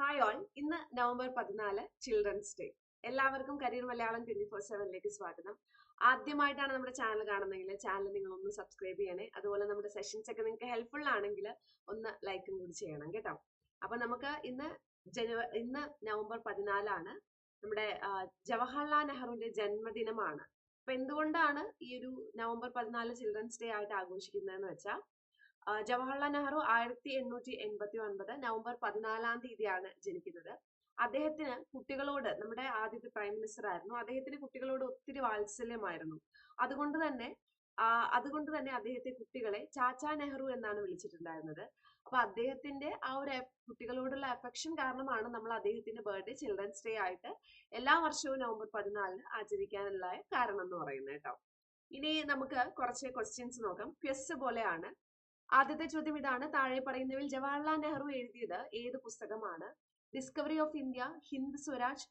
Hi all ഇന്ന് November പതിനാല് children's day എല്ലാവർക്കും കരിയർ മലയാളം ട്വന്റി ഫോർ സെവനിലേക്ക് സ്വാഗതം. ആദ്യമായിട്ടാണ് നമ്മുടെ ചാനൽ കാണുന്നതെങ്കിൽ ചാനൽ നിങ്ങൾ ഒന്ന് സബ്സ്ക്രൈബ് ചെയ്യണേ. അതുപോലെ നമ്മുടെ സെഷൻസ് ഒക്കെ നിങ്ങൾക്ക് ഹെൽപ്ഫുൾ ആണെങ്കിൽ ഒന്ന് ലൈക്കും കൂടി ചെയ്യണം കേട്ടോ. അപ്പൊ നമുക്ക് ഇന്ന് ജനുവരി ഇന്ന് നവംബർ പതിനാലാണ് നമ്മുടെ ജവഹർലാൽ നെഹ്റുവിന്റെ ജന്മദിനമാണ്. അപ്പൊ എന്തുകൊണ്ടാണ് ഈ ഒരു നവംബർ പതിനാല് ചിൽഡ്രൻസ് ഡേ ആയിട്ട് ആഘോഷിക്കുന്നതെന്ന് വെച്ചാൽ ജവഹർലാൽ നെഹ്റു ആയിരത്തി എണ്ണൂറ്റി എൺപത്തി ഒൻപത് നവംബർ പതിനാലാം തീയതിയാണ് ജനിക്കുന്നത്. അദ്ദേഹത്തിന് കുട്ടികളോട് നമ്മുടെ ആദ്യത്തെ പ്രൈം മിനിസ്റ്റർ ആയിരുന്നു അദ്ദേഹത്തിന് കുട്ടികളോട് ഒത്തിരി വാത്സല്യമായിരുന്നു. അതുകൊണ്ട് തന്നെ അതുകൊണ്ട് തന്നെ അദ്ദേഹത്തെ കുട്ടികളെ ചാച്ചാ നെഹ്റു എന്നാണ് വിളിച്ചിട്ടുണ്ടായിരുന്നത്. അപ്പൊ അദ്ദേഹത്തിന്റെ ആ ഒരു കുട്ടികളോടുള്ള അഫക്ഷൻ കാരണമാണ് നമ്മൾ അദ്ദേഹത്തിന്റെ ബർത്ത്ഡേ ചിൽഡ്രൻസ് ഡേ ആയിട്ട് എല്ലാ വർഷവും നവംബർ പതിനാലിന് ആചരിക്കാനുള്ള കാരണം എന്ന് പറയുന്നത് കേട്ടോ. ഇനി നമുക്ക് കുറച്ച് ക്വസ്റ്റ്യൻസ് നോക്കാം. ക്വസ് പോലെയാണ്. ആദ്യത്തെ ചോദ്യം ഇതാണ്. താഴെ പറയുന്നവയിൽ ജവഹർലാൽ നെഹ്റു എഴുതിയത് ഏത് പുസ്തകമാണ്? Discovery of India Hind Swaraj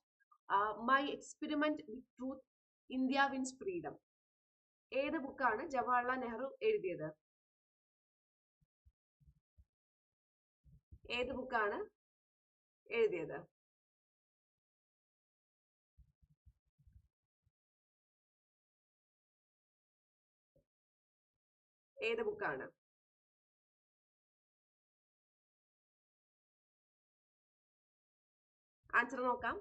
my experiment with truth India wins freedom. ഏത് ബുക്കാണ് ജവഹർലാൽ നെഹ്റു എഴുതിയത്? ഏത് ബുക്കാണ് എഴുതിയത്? ഏത് ബുക്കാണ്? ആൻസർ നോക്കാം.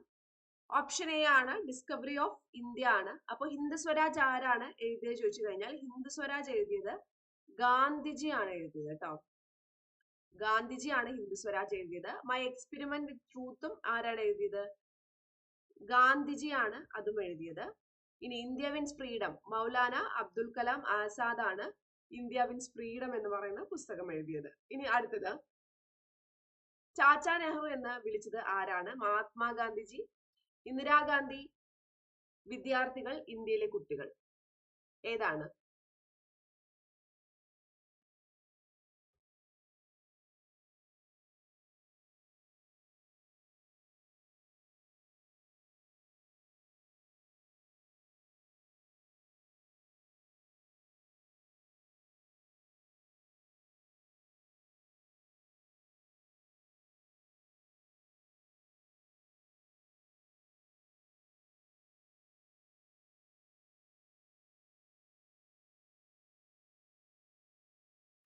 ഓപ്ഷൻ എ ആണ് ഡിസ്കവറി ഓഫ് ഇന്ത്യ ആണ്. അപ്പൊ ഹിന്ദു സ്വരാജ് ആരാണ് എഴുതിയത് ചോദിച്ചു കഴിഞ്ഞാൽ ഹിന്ദു സ്വരാജ് എഴുതിയത് ഗാന്ധിജി ആണ് എഴുതിയത് കേട്ടോ ഗാന്ധിജി ആണ് ഹിന്ദു സ്വരാജ് എഴുതിയത്. മൈ എക്സ്പെരിമെന്റ് വിത്ത് ട്രൂത്തും ആരാണ് എഴുതിയത്? ഗാന്ധിജി ആണ് അതും എഴുതിയത്. ഇനി India wins freedom Maulana Abdul Kalam Azad ആണ് ഇന്ത്യ വിൻസ് ഫ്രീഡം എന്ന് പറയുന്ന പുസ്തകം എഴുതിയത്. ഇനി അടുത്തത് ചാച്ചാ നെഹ്റു എന്ന് വിളിച്ചത് ആരാണ്? മഹാത്മാഗാന്ധിജി ഇന്ദിരാഗാന്ധി വിദ്യാർത്ഥികൾ ഇന്ത്യയിലെ കുട്ടികൾ. ഏതാണ്?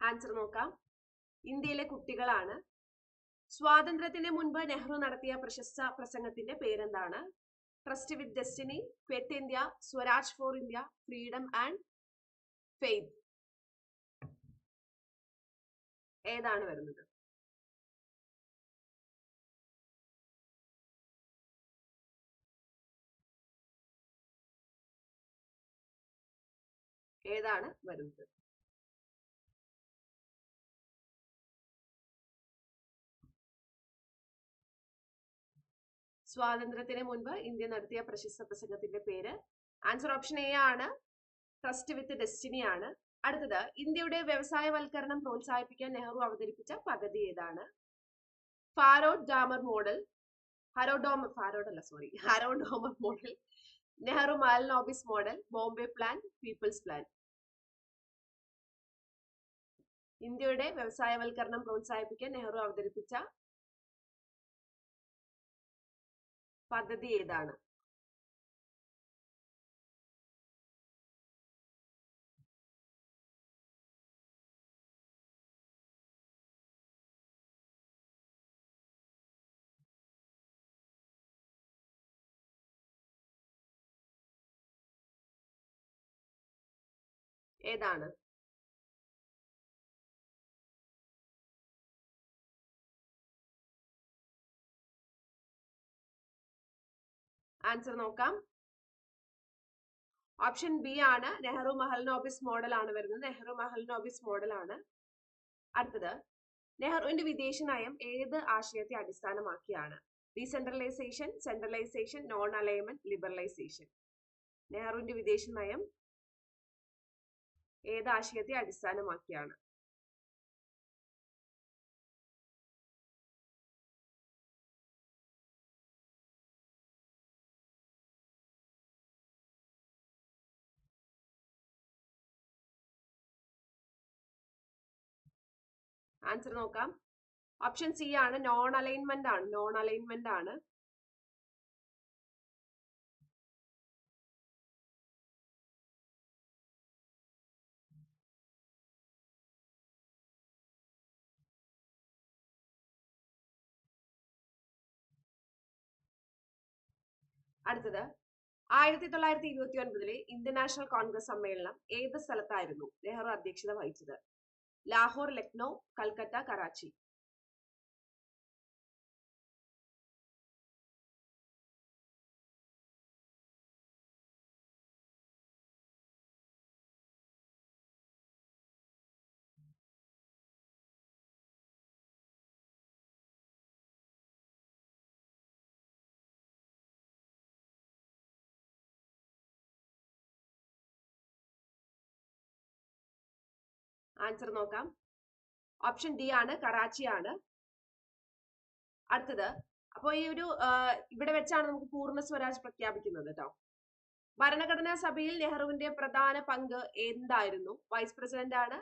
ആൻസർ നോക്കാം. ഇന്ത്യയിലെ കുട്ടികളാണ്. സ്വാതന്ത്ര്യത്തിന് മുൻപ് നെഹ്റു നടത്തിയ പ്രശസ്ത പ്രസംഗത്തിന്റെ പേരെന്താണ്? Tryst with destiny quit India Swaraj for India freedom and faith ഏതാണ് വരുന്നത്? ഏതാണ് വരുന്നത്? സ്വാതന്ത്ര്യത്തിന് മുൻപ് ഇന്ത്യ നടത്തിയ പ്രശസ്ത പ്രസംഗത്തിന്റെ പേര്. ആൻസർ ഓപ്ഷൻ എ ആണ്. ട്രസ്റ്റ് വിത്ത് ഡെസ്റ്റിനി ആണ്. അടുത്തത് ഇന്ത്യയുടെ വ്യവസായവൽക്കരണം പ്രോത്സാഹിപ്പിക്കാൻ നെഹ്റു അവതരിപ്പിച്ച പദ്ധതി ഏതാണ്? ഫാരോഡ് ഡാമർ മോഡൽ ഹരോഡോമർ ഫാരോഡ് അല്ല sorry Harrod Domar model Nehru Mahalanobis model Bombay plan people's plan ഇന്ത്യയുടെ വ്യവസായവൽക്കരണം പ്രോത്സാഹിപ്പിക്കാൻ നെഹ്റു അവതരിപ്പിച്ച പദ്ധതി ഏതാണ്? ഏതാണ്? ആൻസർ നോക്കാം. ഓപ്ഷൻ ബി ആണ്. നെഹ്റു മഹൽനോബിസ് മോഡൽ ആണ് വരുന്നത്. നെഹ്റു മഹൽനോബിസ് മോഡൽ ആണ്. അടുത്തത്. നെഹ്റുവിന്റെ വിദേശ നയം ഏത് ആശയത്തെ അടിസ്ഥാനമാക്കിയാണ്? Decentralisation centralisation non alignment liberalisation നെഹ്റുവിന്റെ വിദേശ നയം ഏത് ആശയത്തെ അടിസ്ഥാനമാക്കിയാണ്? ആൻസർ നോക്കാം. ഓപ്ഷൻ സി ആണ് നോൺ അലൈൻമെന്റ് ആണ്. നോൺ അലൈൻമെന്റ് ആണ്. അടുത്തത്. ആയിരത്തി തൊള്ളായിരത്തി ഇരുപത്തി ഒൻപതിലെ ഇന്ത്യൻ നാഷണൽ കോൺഗ്രസ് സമ്മേളനം ഏത് സ്ഥലത്തായിരുന്നു? നെഹ്റു അധ്യക്ഷത വഹിച്ചത്. ലാഹോർ ലക്നൗ കൽക്കത്ത കറാച്ചി. ആൻസർ നോക്കാം. ഓപ്ഷൻ ഡി ആണ് കറാച്ചി ആണ്. അടുത്തത്. അപ്പോൾ ഈ ഒരു ഇവിടെ വെച്ചാണ് നമുക്ക് പൂർണ സ്വരാജ് പ്രഖ്യാപിക്കുന്നത് കേട്ടോ ഭരണഘടനാ സഭയിൽ നെഹ്റുവിന്റെ പ്രധാന പങ്ക് എന്തായിരുന്നു? വൈസ് പ്രസിഡന്റ് ആണ്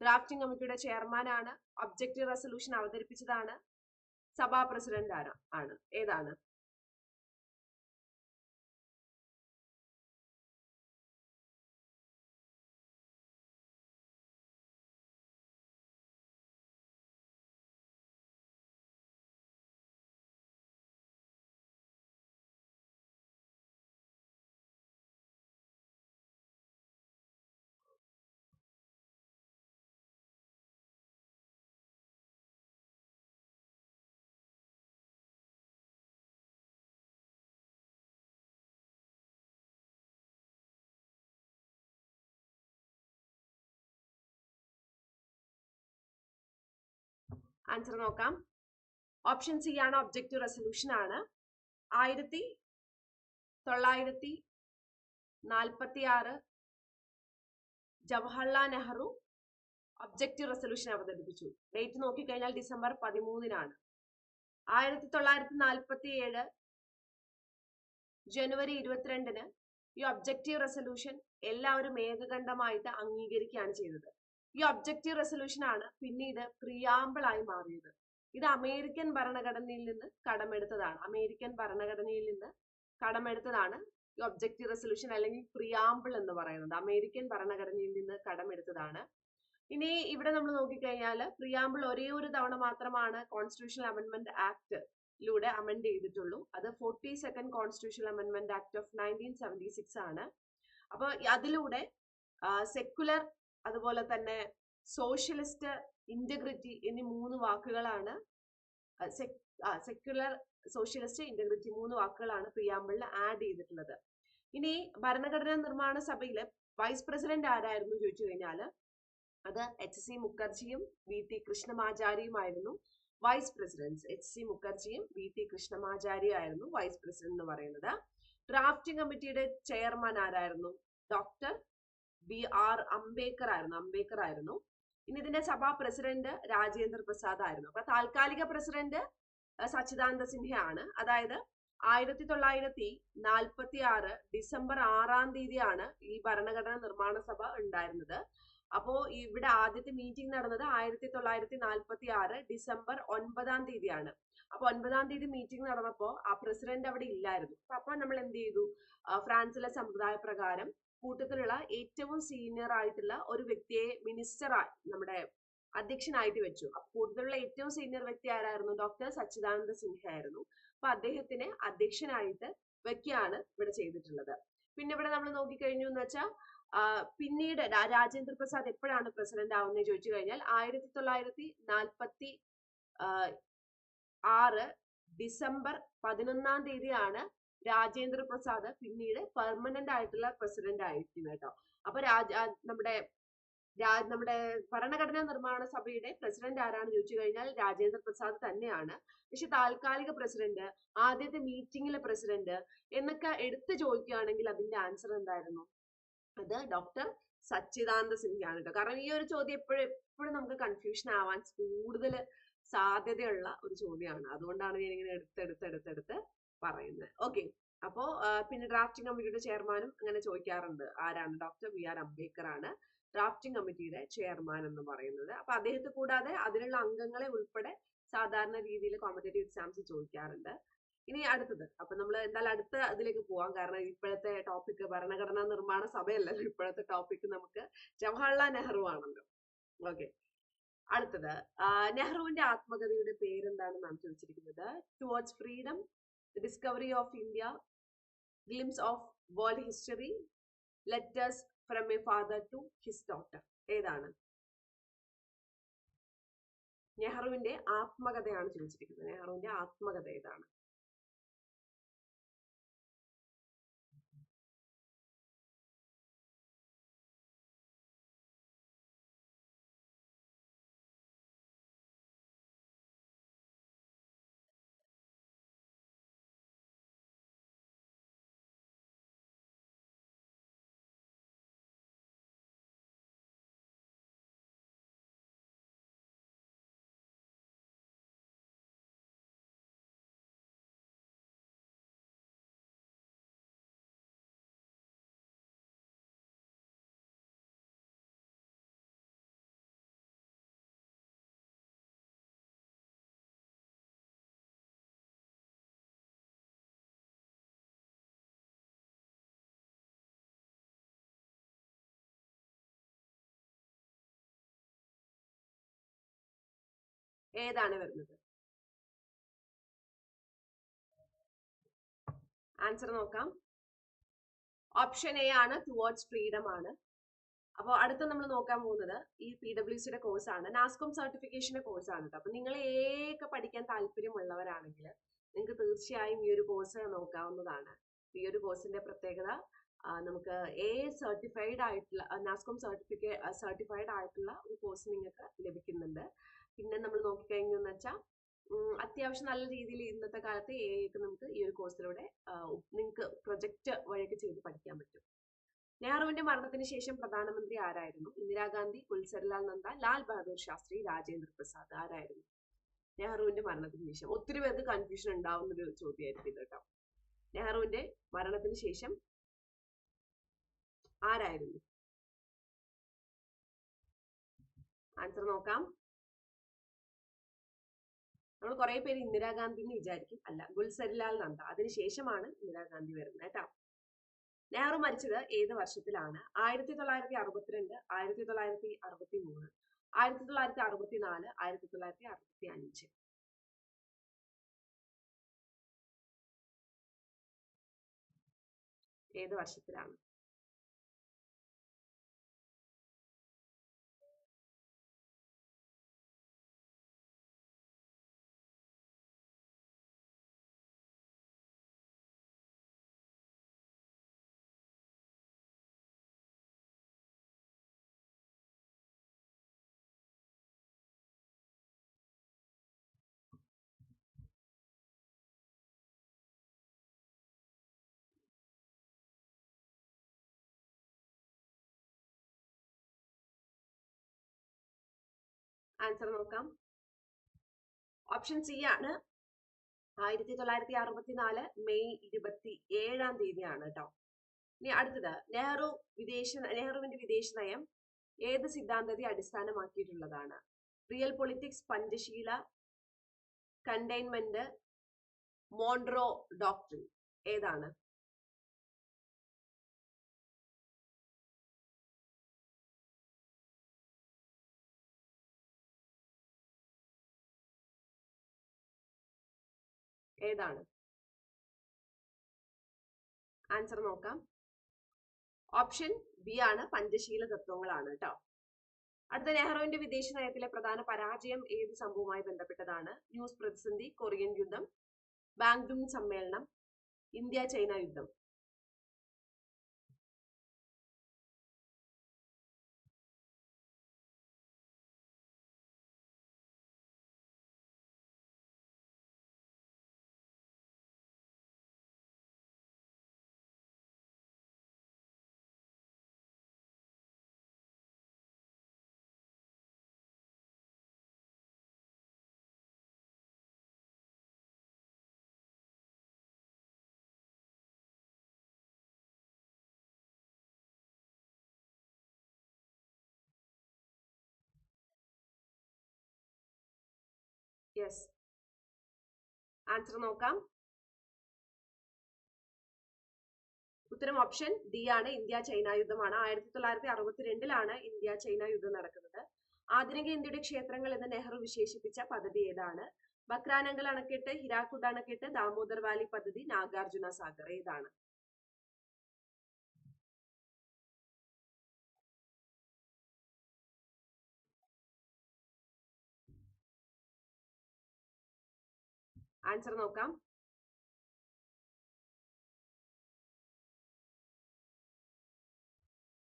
ഡ്രാഫ്റ്റിംഗ് കമ്മിറ്റിയുടെ ചെയർമാൻ ആണ് ഒബ്ജക്റ്റീവ് റെസൊല്യൂഷൻ അവതരിപ്പിച്ചതാണ് സഭാ പ്രസിഡന്റ് ആണ് ആണ്. ഏതാണ്? ആൻസർ നോക്കാം. ഓപ്ഷൻ സി ആണ് ഒബ്ജക്റ്റീവ് റെസൊല്യൂഷൻ ആണ്. ആയിരത്തി തൊള്ളായിരത്തി നാൽപ്പത്തി ആറ് ജവഹർലാൽ നെഹ്റു ഒബ്ജക്റ്റീവ് റെസൊല്യൂഷൻ അവതരിപ്പിച്ചു. ഡേറ്റ് നോക്കിക്കഴിഞ്ഞാൽ ഡിസംബർ പതിമൂന്നിനാണ്. ആയിരത്തി തൊള്ളായിരത്തി നാൽപ്പത്തി ഏഴ് ജനുവരി ഇരുപത്തിരണ്ടിന് ഈ ഒബ്ജക്റ്റീവ് റെസൊല്യൂഷൻ എല്ലാവരും ഏകകണ്ഠമായിട്ട് അംഗീകരിക്കുകയാണ് ചെയ്തത്. ഈ ഒബ്ജക്റ്റീവ് റെസൊല്യൂഷൻ ആണ് പിന്നീട് പ്രിയാമ്പിൾ ആയി മാറിയത്. ഇത് അമേരിക്കൻ ഭരണഘടനയിൽ നിന്ന് കടമെടുത്തതാണ്. അമേരിക്കൻ ഭരണഘടനയിൽ നിന്ന് കടമെടുത്തതാണ് ഈ ഒബ്ജക്റ്റീവ് റെസൊല്യൂഷൻ അല്ലെങ്കിൽ പ്രിയാമ്പിൾ എന്ന് പറയുന്നത്. അമേരിക്കൻ ഭരണഘടനയിൽ നിന്ന് കടമെടുത്തതാണ്. ഇനി ഇവിടെ നമ്മൾ നോക്കിക്കഴിഞ്ഞാൽ പ്രിയാമ്പിൾ ഒരേ ഒരു തവണ മാത്രമാണ് കോൺസ്റ്റിറ്റ്യൂഷണൽ അമെന്റ്മെന്റ് ആക്ടിലൂടെ അമെൻഡ് ചെയ്തിട്ടുള്ളൂ. അത് forty second constitutional amendment act of nineteen seventy six ആണ്. അപ്പോൾ അതിലൂടെ സെക്കുലർ അതുപോലെ തന്നെ സോഷ്യലിസ്റ്റ് ഇന്റഗ്രിറ്റി എന്നീ മൂന്ന് വാക്കുകളാണ് സെക്യുലർ സോഷ്യലിസ്റ്റ് ഇന്റഗ്രിറ്റി മൂന്ന് വാക്കുകളാണ് പ്രിയാമ്പിളിൽ ആഡ് ചെയ്തിട്ടുള്ളത്. ഇനി ഭരണഘടനാ നിർമ്മാണ സഭയിലെ വൈസ് പ്രസിഡന്റ് ആരായിരുന്നു ചോദിച്ചു കഴിഞ്ഞാൽ അത് എച്ച് സി മുഖർജിയും വി ടി കൃഷ്ണമാചാരിയുമായിരുന്നു വൈസ് പ്രസിഡന്റ് എച്ച് സി മുഖർജിയും വി ടി കൃഷ്ണമാചാര്യയായിരുന്നു വൈസ് പ്രസിഡന്റ് എന്ന് പറയുന്നത്. ഡ്രാഫ്റ്റിംഗ് കമ്മിറ്റിയുടെ ചെയർമാൻ ആരായിരുന്നു? ഡോക്ടർ ബി ആർ അംബേദ്കർ ആയിരുന്നു അംബേദ്കർ ആയിരുന്നു. ഇനി ഇതിന്റെ സഭാ പ്രസിഡന്റ് രാജേന്ദ്ര പ്രസാദ് ആയിരുന്നു. അപ്പൊ താൽക്കാലിക പ്രസിഡന്റ് സച്ചിദാനന്ദ സിൻഹ ആണ്. അതായത് ആയിരത്തി തൊള്ളായിരത്തി നാൽപ്പത്തി ആറ് ഡിസംബർ ആറാം തീയതിയാണ് ഈ ഭരണഘടനാ നിർമ്മാണ സഭ ഉണ്ടായിരുന്നത്. അപ്പോ ഇവിടെ ആദ്യത്തെ മീറ്റിംഗ് നടന്നത് ആയിരത്തി തൊള്ളായിരത്തി നാൽപ്പത്തി ആറ് ഡിസംബർ ഒൻപതാം തീയതിയാണ്. അപ്പൊ ഒൻപതാം തീയതി മീറ്റിംഗ് നടന്നപ്പോ ആ പ്രസിഡന്റ് അവിടെ ഇല്ലായിരുന്നു. അപ്പൊ നമ്മൾ എന്ത് ചെയ്തു? ഫ്രാൻസിലെ സമ്പ്രദായ പ്രകാരം കൂട്ടത്തിലുള്ള ഏറ്റവും സീനിയർ ആയിട്ടുള്ള ഒരു വ്യക്തിയെ മിനിസ്റ്റർ നമ്മുടെ അധ്യക്ഷനായിട്ട് വെച്ചു. അപ്പൊ കൂടുതലുള്ള ഏറ്റവും സീനിയർ വ്യക്തി ആരായിരുന്നു? ഡോക്ടർ സച്ചിദാനന്ദ സിൻഹ ആയിരുന്നു. അപ്പൊ അദ്ദേഹത്തിനെ അധ്യക്ഷനായിട്ട് വെക്കുകയാണ് ഇവിടെ ചെയ്തിട്ടുള്ളത്. പിന്നെ ഇവിടെ നമ്മൾ നോക്കിക്കഴിഞ്ഞു എന്ന് വെച്ചാൽ പിന്നീട് രാജേന്ദ്ര പ്രസാദ് എപ്പോഴാണ് പ്രസിഡന്റ് ആവുന്നത് ചോദിച്ചു കഴിഞ്ഞാൽ ആയിരത്തി തൊള്ളായിരത്തി നാൽപ്പത്തി ആറ് ഡിസംബർ പതിനൊന്നാം തീയതിയാണ് രാജേന്ദ്ര പ്രസാദ് പിന്നീട് പെർമനന്റ് ആയിട്ടുള്ള പ്രസിഡന്റ് ആയിരിക്കും കേട്ടോ. അപ്പൊ രാജ നമ്മുടെ നമ്മുടെ ഭരണഘടനാ നിർമ്മാണ സഭയുടെ പ്രസിഡന്റ് ആരാണ് ചോദിച്ചു കഴിഞ്ഞാൽ രാജേന്ദ്ര പ്രസാദ് തന്നെയാണ്. പക്ഷെ താൽക്കാലിക പ്രസിഡന്റ് ആദ്യത്തെ മീറ്റിംഗിലെ പ്രസിഡന്റ് എന്നൊക്കെ എടുത്തു ചോദിക്കുകയാണെങ്കിൽ അതിന്റെ ആൻസർ എന്തായിരുന്നു? അത് ഡോക്ടർ സച്ചിദാനന്ദ സിൻഹയാണ് കേട്ടോ. കാരണം ഈ ഒരു ചോദ്യം എപ്പോഴും എപ്പോഴും നമുക്ക് കൺഫ്യൂഷൻ ആവാൻ കൂടുതൽ സാധ്യതയുള്ള ഒരു ചോദ്യമാണ്. അതുകൊണ്ടാണ് ഞാൻ ഇങ്ങനെ എടുത്തെടുത്തെടുത്തെടുത്ത് പറയുന്നത് ഓക്കെ. അപ്പോ പിന്നെ ഡ്രാഫ്റ്റിംഗ് കമ്മിറ്റിയുടെ ചെയർമാനും അങ്ങനെ ചോദിക്കാറുണ്ട്. ആരാണ്? ഡോക്ടർ ബി ആർ അംബേദ്കർ ആണ് ഡ്രാഫ്റ്റിംഗ് കമ്മിറ്റിയുടെ ചെയർമാൻ എന്ന് പറയുന്നത്. അപ്പൊ അദ്ദേഹത്തെ കൂടാതെ അതിലുള്ള അംഗങ്ങളെ ഉൾപ്പെടെ സാധാരണ രീതിയിൽ കോമ്പറ്റേറ്റീവ് എക്സാംസ് ചോദിക്കാറുണ്ട്. ഇനി അടുത്തത്. അപ്പൊ നമ്മൾ എന്തായാലും അടുത്ത ഇതിലേക്ക് പോവാം. കാരണം ഇപ്പോഴത്തെ ടോപ്പിക് ഭരണഘടനാ നിർമ്മാണ സഭയല്ലല്ലോ. ഇപ്പോഴത്തെ ടോപ്പിക് നമുക്ക് ജവഹർലാൽ നെഹ്റു ആണല്ലോ. ഓക്കെ. അടുത്തത് നെഹ്റുവിന്റെ ആത്മകഥയുടെ പേരെന്താണെന്നാണ് ചോദിച്ചിരിക്കുന്നത്? Towards freedom discovery of India glimpses of world history letters from a father to his daughter ഏതാണ്? നെഹ്റുവിന്റെ ആത്മകഥയാണ് ചോദിച്ചിരിക്കുന്നത്. നെഹ്റുവിന്റെ ആത്മകഥ ഏതാണ്? ഏതാണ് വരുന്നത്? ആൻസർ നോക്കാം. ഓപ്ഷൻ എ ആണ് ടുവേർഡ്സ് ഫ്രീഡം ആണ്. അപ്പോൾ അടുത്ത നമ്മൾ നോക്കാൻ പോകുന്നത് ഈ പി ഡബ്ല്യു സിയുടെ കോഴ്സ് ആണ്. നാസ്കോം സർട്ടിഫിക്കേഷന്റെ കോഴ്സാണ് കേട്ടോ അപ്പൊ നിങ്ങൾ ഏതൊക്കെ പഠിക്കാൻ താല്പര്യമുള്ളവരാണെങ്കിൽ നിങ്ങൾക്ക് തീർച്ചയായും ഈ ഒരു കോഴ്സ് നോക്കാവുന്നതാണ്. ഈ ഒരു കോഴ്സിന്റെ പ്രത്യേകത നമുക്ക് എ സർട്ടിഫൈഡ് ആയിട്ടുള്ള നാസ്കോം സർട്ടിഫിക്കേ സർട്ടിഫൈഡ് ആയിട്ടുള്ള ഒരു കോഴ്സ് നിങ്ങൾക്ക് ലഭിക്കുന്നുണ്ട്. പിന്നെ നമ്മൾ നോക്കിക്കഴിഞ്ഞു എന്ന് വെച്ചാൽ അത്യാവശ്യം നല്ല രീതിയിൽ ഇന്നത്തെ കാലത്ത് എ ഒക്കെ നമുക്ക് ഈ ഒരു കോഴ്സിലൂടെ നിങ്ങൾക്ക് പ്രൊജക്ട് വഴിയൊക്കെ ചെയ്ത് പഠിക്കാൻ പറ്റും. നെഹ്റുവിന്റെ മരണത്തിന് ശേഷം പ്രധാനമന്ത്രി ആരായിരുന്നു? ഇന്ദിരാഗാന്ധി കുൽസർലാൽ നന്ദ ലാൽ ബഹദൂർ ശാസ്ത്രി രാജേന്ദ്ര പ്രസാദ് ആരായിരുന്നു? നെഹ്റുവിന്റെ മരണത്തിന് ശേഷം. ഒത്തിരി പേർക്ക് കൺഫ്യൂഷൻ ഉണ്ടാവുന്ന ഒരു ചോദ്യമായിരിക്കും ഇത് കേട്ടോ. നെഹ്റുവിന്റെ മരണത്തിന് ശേഷം ആരായിരുന്നു? ആൻസർ നോക്കാം. നമ്മൾ കുറേ പേര് ഇന്ദിരാഗാന്ധി എന്ന് വിചാരിക്കും. അല്ല ഗുൽസരിലാൽ നന്ദ അതിനുശേഷമാണ് ഇന്ദിരാഗാന്ധി വരുന്നത് കേട്ടോ. നെഹ്റു മരിച്ചത് ഏത് വർഷത്തിലാണ്? ആയിരത്തി തൊള്ളായിരത്തി അറുപത്തിരണ്ട് ആയിരത്തി തൊള്ളായിരത്തി അറുപത്തി മൂന്ന് ആയിരത്തി തൊള്ളായിരത്തി അറുപത്തി നാല് ആയിരത്തി തൊള്ളായിരത്തി അറുപത്തി അഞ്ച് ഏത് വർഷത്തിലാണ്? ആൻസർ നോക്കാം. ഓപ്ഷൻ സി ആണ്. ആയിരത്തി തൊള്ളായിരത്തി അറുപത്തിനാല് മെയ് ഇരുപത്തി ഏഴാം തീയതിയാണ് കേട്ടോ ഇനി അടുത്തത്. നെഹ്റു വിദേശ നെഹ്റുവിന്റെ വിദേശ നയം ഏത് സിദ്ധാന്തത്തെ അടിസ്ഥാനമാക്കിയിട്ടുള്ളതാണ്? Real politics Panchsheel containment Monroe doctrine ഏതാണ്? ഏതാണ്? ആൻസർ നോക്കാം. ഓപ്ഷൻ ബി ആണ് പഞ്ചശീല തത്വങ്ങളാണ് കേട്ടോ അടുത്ത നെഹ്റുവിന്റെ വിദേശ നയത്തിലെ പ്രധാന പരാജയം ഏത് സംഭവവുമായി ബന്ധപ്പെട്ടതാണ്? ന്യൂസ് പ്രതിസന്ധി കൊറിയൻ യുദ്ധം ബാങ്ക്ഡും സമ്മേളനം ഇന്ത്യ ചൈന യുദ്ധം. യെസ് ആൻസർ നോക്കാം. ഉത്തരം ഓപ്ഷൻ ഡി ആണ്. ഇന്ത്യ ചൈന യുദ്ധമാണ്. ആയിരത്തി തൊള്ളായിരത്തി അറുപത്തിരണ്ടിലാണ് ഇന്ത്യ ചൈന യുദ്ധം നടക്കുന്നത്. ആധുനിക ഇന്ത്യയുടെ ക്ഷേത്രങ്ങൾ എന്ന് നെഹ്റു വിശേഷിപ്പിച്ച പദ്ധതി ഏതാണ്? ബക്രാനങ്കൽ അണക്കെട്ട് ഹിരാക്കുഡ് അണക്കെട്ട് ദാമോദർ വാലി പദ്ധതി നാഗാർജുന സാഗർ ഏതാണ്? ആൻസർ നോക്കാം.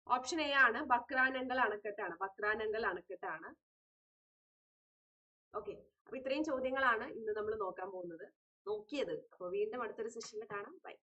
ഓപ്ഷൻ എ ആണ്. ബക്രാനങ്കൽ അണക്കെട്ടാണ്. ബക്രാനങ്കൽ അണക്കെട്ടാണ്. ഓക്കെ അപ്പൊ ഇത്രയും ചോദ്യങ്ങളാണ് ഇന്ന് നമ്മൾ നോക്കാൻ പോകുന്നത്. നോക്കിയത്. അപ്പൊ വീണ്ടും അടുത്തൊരു സെഷനിൽ കാണാം. ബൈ